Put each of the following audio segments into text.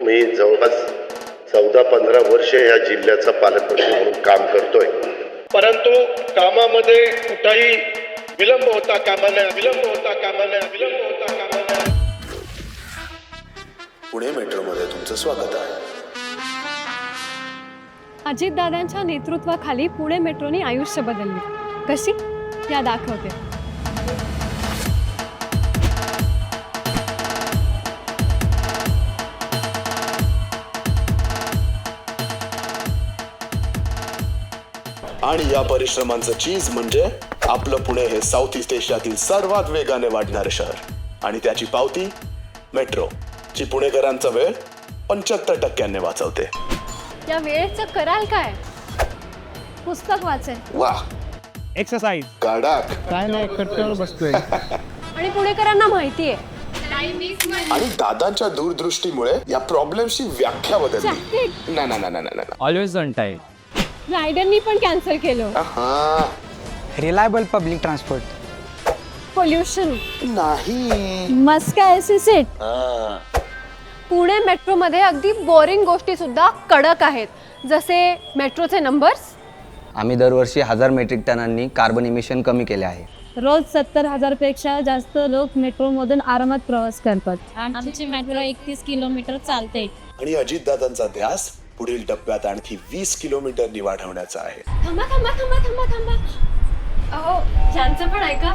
मी जवळपास चौदा पंधरा वर्ष या जिल्ह्याचा पालकमंत्री म्हणून काम करतोय. परंतु कामामध्ये कुठलाही विलंब होता कामा नये विलंब होता कामा नये विलंब होता कामा नये. पुणे मेट्रोमध्ये तुमचं स्वागत आहे. अजितदादांच्या नेतृत्वाखाली पुणे मेट्रोने आयुष्य बदलले. कशी? या दाखवते. आणि या परिश्रमांचं चीज म्हणजे आपलं पुणे हे साऊथ ईस्ट एशियातील सर्वात वेगाने वाढणारे शहर. आणि त्याची पावती मेट्रो जी पुणेकरांचा वेळ पंच्याहत्तर टक्क्यांनी वाचवते. या वेळेचं कराल काय? पुस्तक वाचेल. वा एक्सरसाइज काडाक काय नाही कट्ट्यावर बसतोय. आणि पुणेकरांना माहिती आहे. आणि दादांच्या दूरदृष्टीमुळे या प्रॉब्लेमची व्याख्या बदलली. नाही नाही नाही नाही नाही ऑलवेज ऑन टाइम रायडरनी पण कॅन्सल केलं. हा रिलायबल पब्लिक ट्रान्सपोर्ट पोल्युशन नाही. मस्त काय सीट हा. पुणे मेट्रोमध्ये अगदी बोरिंग गोष्टी सुद्धा कडक आहेत. जसे मेट्रोचे नंबर्स आम्ही दरवर्षी हजार मेट्रिक टनांनी कार्बन इमिशन कमी केले आहे. रोज सत्तर हजारपेक्षा जास्त लोक मेट्रोमधून आरामात प्रवास करतात. आमची मेट्रो एकतीस किलोमीटर चालते. आणि अजितदादांचा ध्यास पुढील टप्प्यात आणखी वीस किलोमीटरनी वाढवण्याचा आहे. थांबा थांबा थांबा थांबा थांबा. अहो यांचं पण ऐका.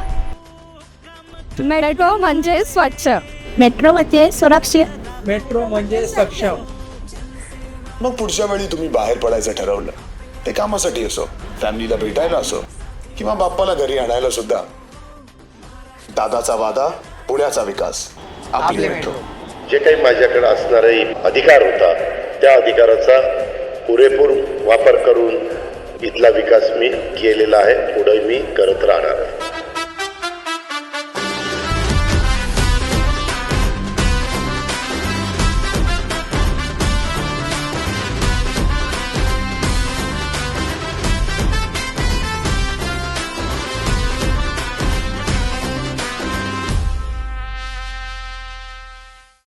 मेट्रो म्हणजे स्वच्छ. मेट्रो म्हणजे सुरक्षित. मेट्रो म्हणजे सक्षम. मग पुढच्या वेळी तुम्ही बाहेर पडायचं ठरवलं. ते कामासाठी असो फॅमिलीला भेटायला असो किंवा बाप्पाला घरी आणायला सुद्धा. दादाचा वादा पुण्याचा विकास. आपली मेट्रो. जे काही माझ्याकडे असणारा अधिकार होता त्या अधिकाराचा पुरेपूर वापर करून इथला विकास मी केलेला आहे. पुढे मी करत राहणार आहे.